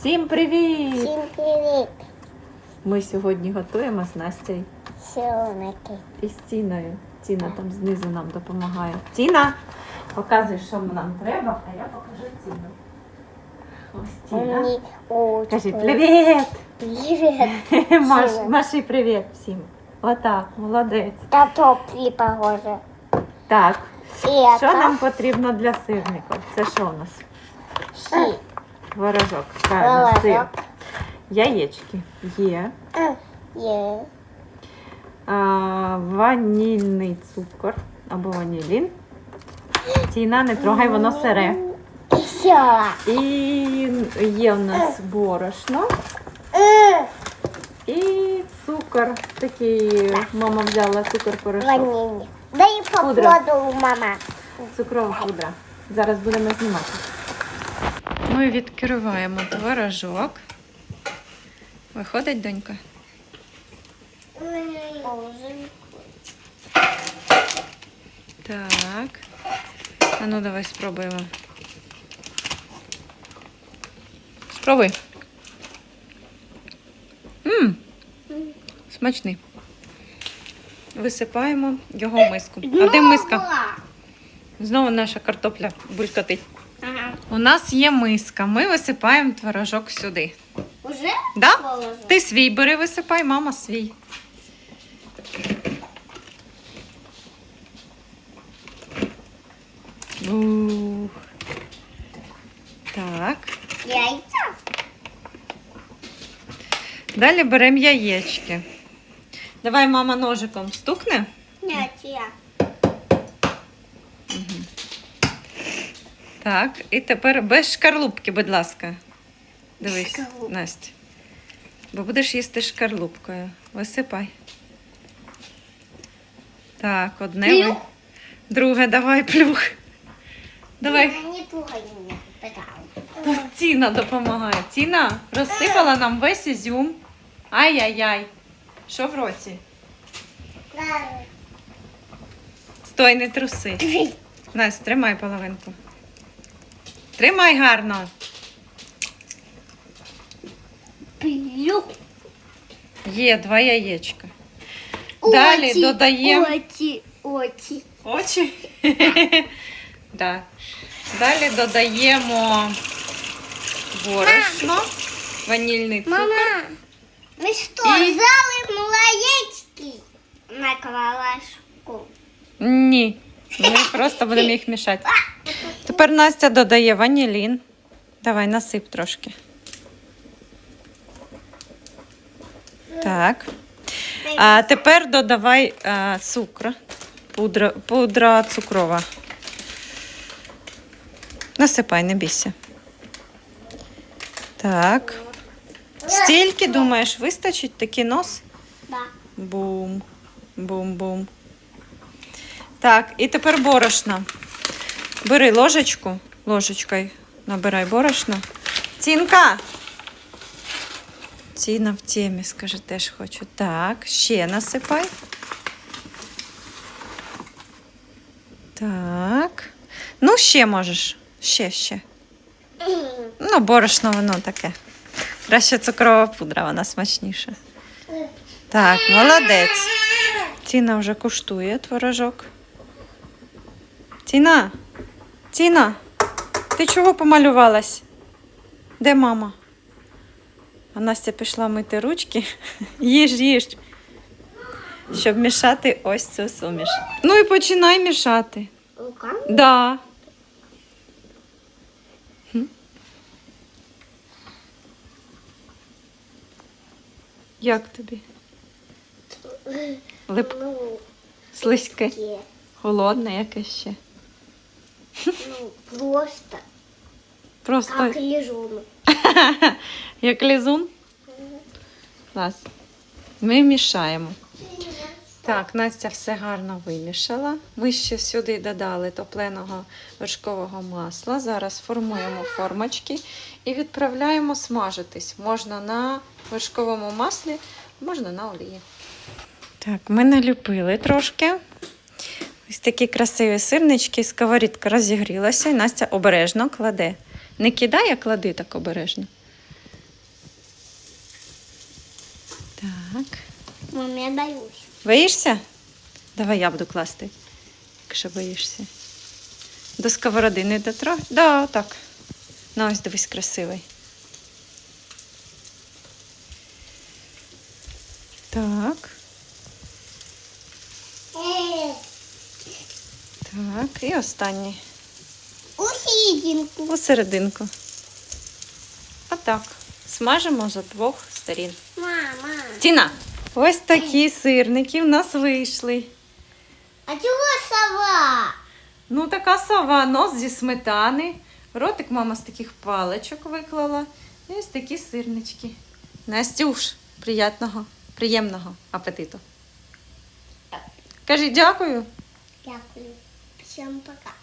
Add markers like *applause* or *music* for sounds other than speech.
Всім привіт! Всім привіт, Ми сьогодні готуємо з Настею силники. і з Тіною. Тіна там знизу нам допомагає. Тіна, показуй, що нам треба, а я покажу Тіну. Ось Тіна. Мені очі. Кажи привіт! Привіт. *laughs* Маш, Тіна. Маші привіт всім. Отак, молодець. Та топлі похоже. Так, І що це нам потрібно для сирників? Це що у нас? сі. Творожок. Правильно, сир. Яєчки є. Є. А, ванільний цукор або ванілін. Тіна, не трогай, воно сире. І є у нас борошно і цукор. Такий мама взяла цукор порошок. Дай покладу, мама. Цукрова пудра. Зараз будемо знімати. Ми відкриваємо творожок. Виходить, донька? Так. А ну давай спробуємо. Спробуй. Мм. Смачний. Висипаємо його в миску. А де миска? Знову наша картопля булькатить. У нас є миска. Ми висипаємо творожок сюди. Уже? Да? Ти свій бери, висипай, мама свій. Ух. Так. Яйця? Далі беремо яєчки. Давай мама ножиком стукне. Ні, це я. Так, і тепер без шкарлупки, будь ласка. Дивись, шкарлупки. Настя. Бо будеш їсти шкарлупкою. Висипай. Так, одне. ви- Плюх. Друге, давай плюх. Давай. Не Тіна допомагає. Тіна розсипала нам весь ізюм. Ай-яй-яй. Що в році? Стой, не труси. Настя, тримай половинку. Тримай гарно. Плюх. Є два яєчка. Далі додаємо Очі, очі. *laughs* очі. да. Далі додаємо борошно, ванільний цукор. Мама, ми що, І- взяли молоєчки на кавалашку? Ні. Ми просто будемо їх мішати. *laughs* Тепер Настя додає ванілін. Давай, насип трошки. Так. А тепер додавай а, цукор. Пудра, пудра цукрова. Насипай, не бійся. Так. Стільки, думаєш, вистачить такий нос? Бум, бум-бум. Так, і тепер борошно. Бери ложечку, ложечкою набирай борошно. Тінка. Тіна в темі, скаже, теж хочу. Так, ще насипай. Так. Ну, ще можеш. Ще, ще. Ну, борошно воно таке. Краще цукрова пудра, вона смачніша. Так, молодець. Тіна вже куштує творожок. Тіна, Тіна, ти чого помалювалась? Де мама? А Настя пішла мити ручки. *laughs* Їж, їж. Щоб мішати ось цю суміш. Ну і починай мішати. Руками? Да. Як тобі? Лип... Ну, Слизьке, холодне яке ще. Ну, просто Просто как лежун. *laughs* як лізун. Клас. Ми мішаємо. Так, Настя все гарно вимішала. Ми ще сюди додали топленого вершкового масла. Зараз формуємо формочки і відправляємо смажитись. Можна на вершковому маслі, можна на олії. Так, ми наліпили трошки. Ось такі красиві сирнички, сковорідка розігрілася, і Настя обережно кладе. Не кидає, а клади так обережно. Так. Мам, я боюсь. Боїшся? Давай я буду класти, якщо боїшся. До сковороди не дотро? Да, так. Ну ось дивись, красивий. Так. Так. І останній. У серединку. У серединку. Отак. Смажимо з обох сторін. Мама. Тіна! Ось такі сирники в нас вийшли. А чого сова? Ну, така сова, нос зі сметани. Ротик мама з таких паличок виклала. І ось такі сирнички. Настюш, приятного, приємного апетиту. Кажи дякую. Дякую. 真不敢